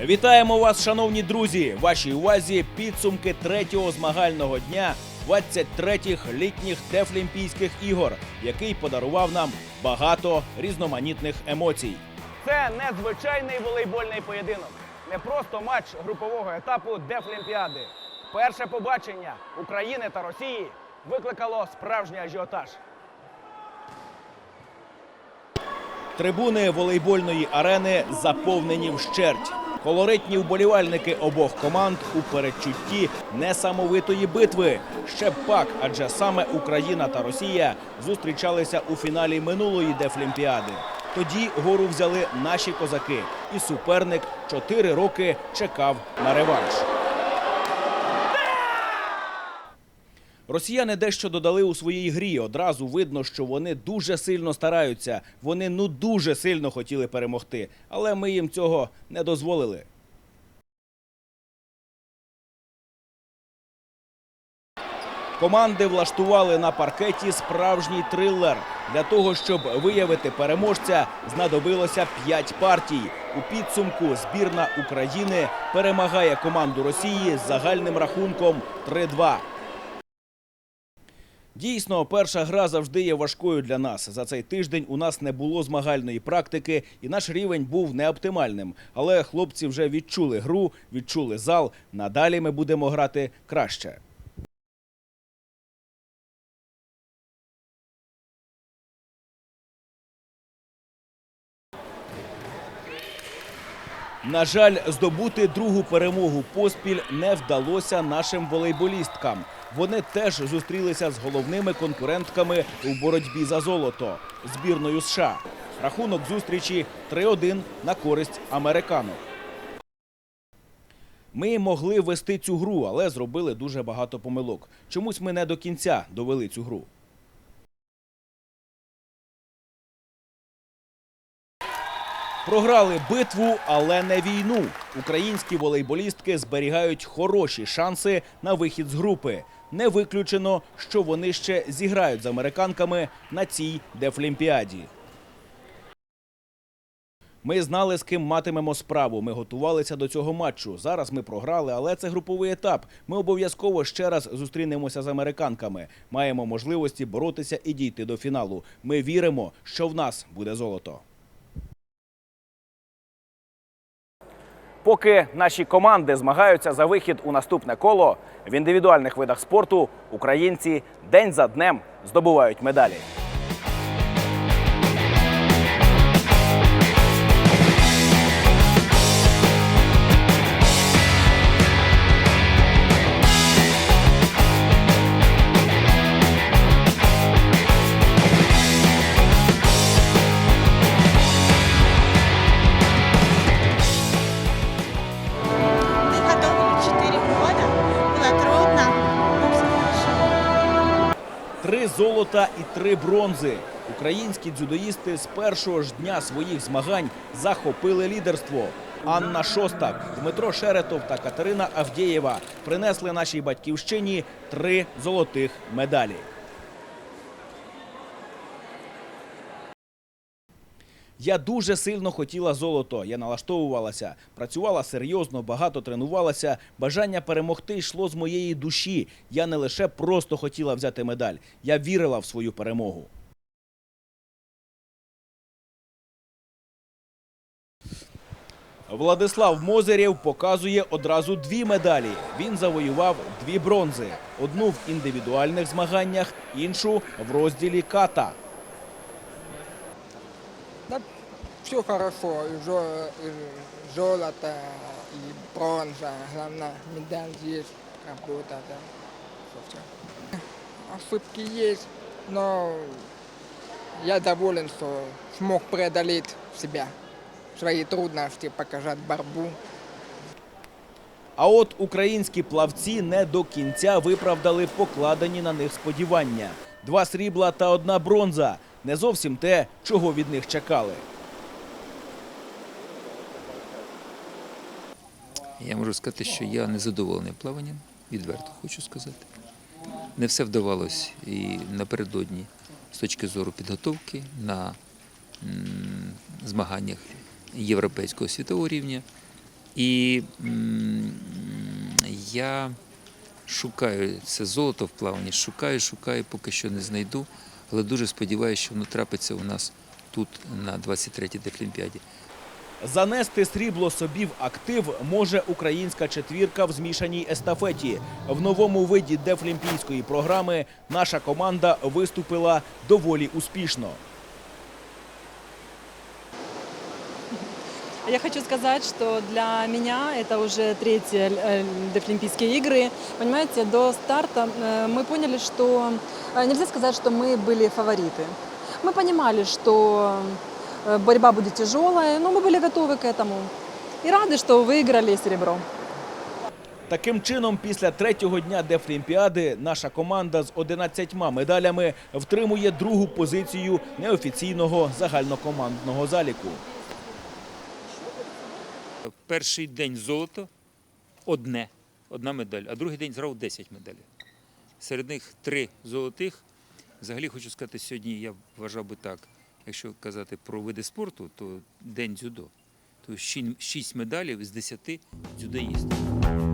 Вітаємо вас, шановні друзі! Вашій увазі підсумки третього змагального дня 23-х літніх Дефлімпійських ігор, який подарував нам багато різноманітних емоцій. Це незвичайний волейбольний поєдинок. Не просто матч групового етапу Дефлімпіади. Перше побачення України та Росії викликало справжній ажіотаж. Трибуни волейбольної арени заповнені вщерть. Колоритні вболівальники обох команд у передчутті несамовитої битви. Ще б пак, адже саме Україна та Росія зустрічалися у фіналі минулої Дефлімпіади. Тоді гору взяли наші козаки, і суперник чотири роки чекав на реванш. Росіяни дещо додали у своїй грі. Одразу видно, що вони дуже сильно стараються. Вони ну дуже сильно хотіли перемогти, але ми їм цього не дозволили. Команди влаштували на паркеті справжній трилер. Для того, щоб виявити переможця, знадобилося 5 партій. У підсумку збірна України перемагає команду Росії з загальним рахунком 3-2. Дійсно, перша гра завжди є важкою для нас. За цей тиждень у нас не було змагальної практики, і наш рівень був неоптимальним. Але хлопці вже відчули гру, відчули зал. Надалі ми будемо грати краще. На жаль, здобути другу перемогу поспіль не вдалося нашим волейболісткам. Вони теж зустрілися з головними конкурентками у боротьбі за золото збірною США. Рахунок зустрічі 3-1 на користь американок. Ми могли вести цю гру, але зробили дуже багато помилок. Чомусь ми не до кінця довели цю гру. Програли битву, але не війну. Українські волейболістки зберігають хороші шанси на вихід з групи. Не виключено, що вони ще зіграють з американками на цій дефлімпіаді. Ми знали, з ким матимемо справу. Ми готувалися до цього матчу. Зараз ми програли, але це груповий етап. Ми обов'язково ще раз зустрінемося з американками. Маємо можливості боротися і дійти до фіналу. Ми віримо, що в нас буде золото. Поки наші команди змагаються за вихід у наступне коло, в індивідуальних видах спорту українці день за днем здобувають медалі. Золота і три бронзи. Українські дзюдоїсти з першого ж дня своїх змагань захопили лідерство. Анна Шостак, Дмитро Шеретов та Катерина Авдєєва принесли нашій батьківщині три золотих медалі. Я дуже сильно хотіла золото. Я налаштовувалася, працювала серйозно, багато тренувалася. Бажання перемогти йшло з моєї душі. Я не лише просто хотіла взяти медаль, я вірила в свою перемогу. Владислав Мозерєв показує одразу дві медалі. Він завоював дві бронзи: одну в індивідуальних змаганнях, іншу в розділі ката. Да, все хорошо. И и золото, и бронза. Главное, медаль есть, работа, да. Всё, всё. Ошибки есть, но я доволен, что смог преодолеть себя, свои трудности, показать борьбу. А от українські плавці не до кінця виправдали покладені на них сподівання. Два срібла та одна бронза не зовсім те, чого від них чекали. Я можу сказати, що я не задоволений плаванням, відверто хочу сказати. Не все вдавалось і напередодні з точки зору підготовки на змаганнях європейського світового рівня. І я шукаю це золото в плаванні, шукаю, шукаю, поки що не знайду. Але дуже сподіваюся, що воно трапиться у нас тут на 23-й Дефлімпіаді. Занести срібло собі в актив може українська четвірка в змішаній естафеті. В новому виді дефлімпійської програми наша команда виступила доволі успішно. Я хочу сказать, что для меня это уже третьи э, Дефлимпийские игры. Понимаете, до старта э, мы поняли, что э, нельзя сказать, что мы были фавориты. Мы понимали, что э, борьба будет тяжелая, но мы были готовы к этому. И рады, что выиграли серебро. Таким чином, після третього дня Дефлімпіади наша команда з 11 медалями втримує другу позицію неофіційного загальнокомандного заліку. Перший день золото одне, одна медаль, а другий день зразу 10 медалей. Серед них три золотих. Взагалі хочу сказати, сьогодні я вважав би так, якщо казати про види спорту, то день дзюдо. То 6 медалів з 10 дзюдоїстів.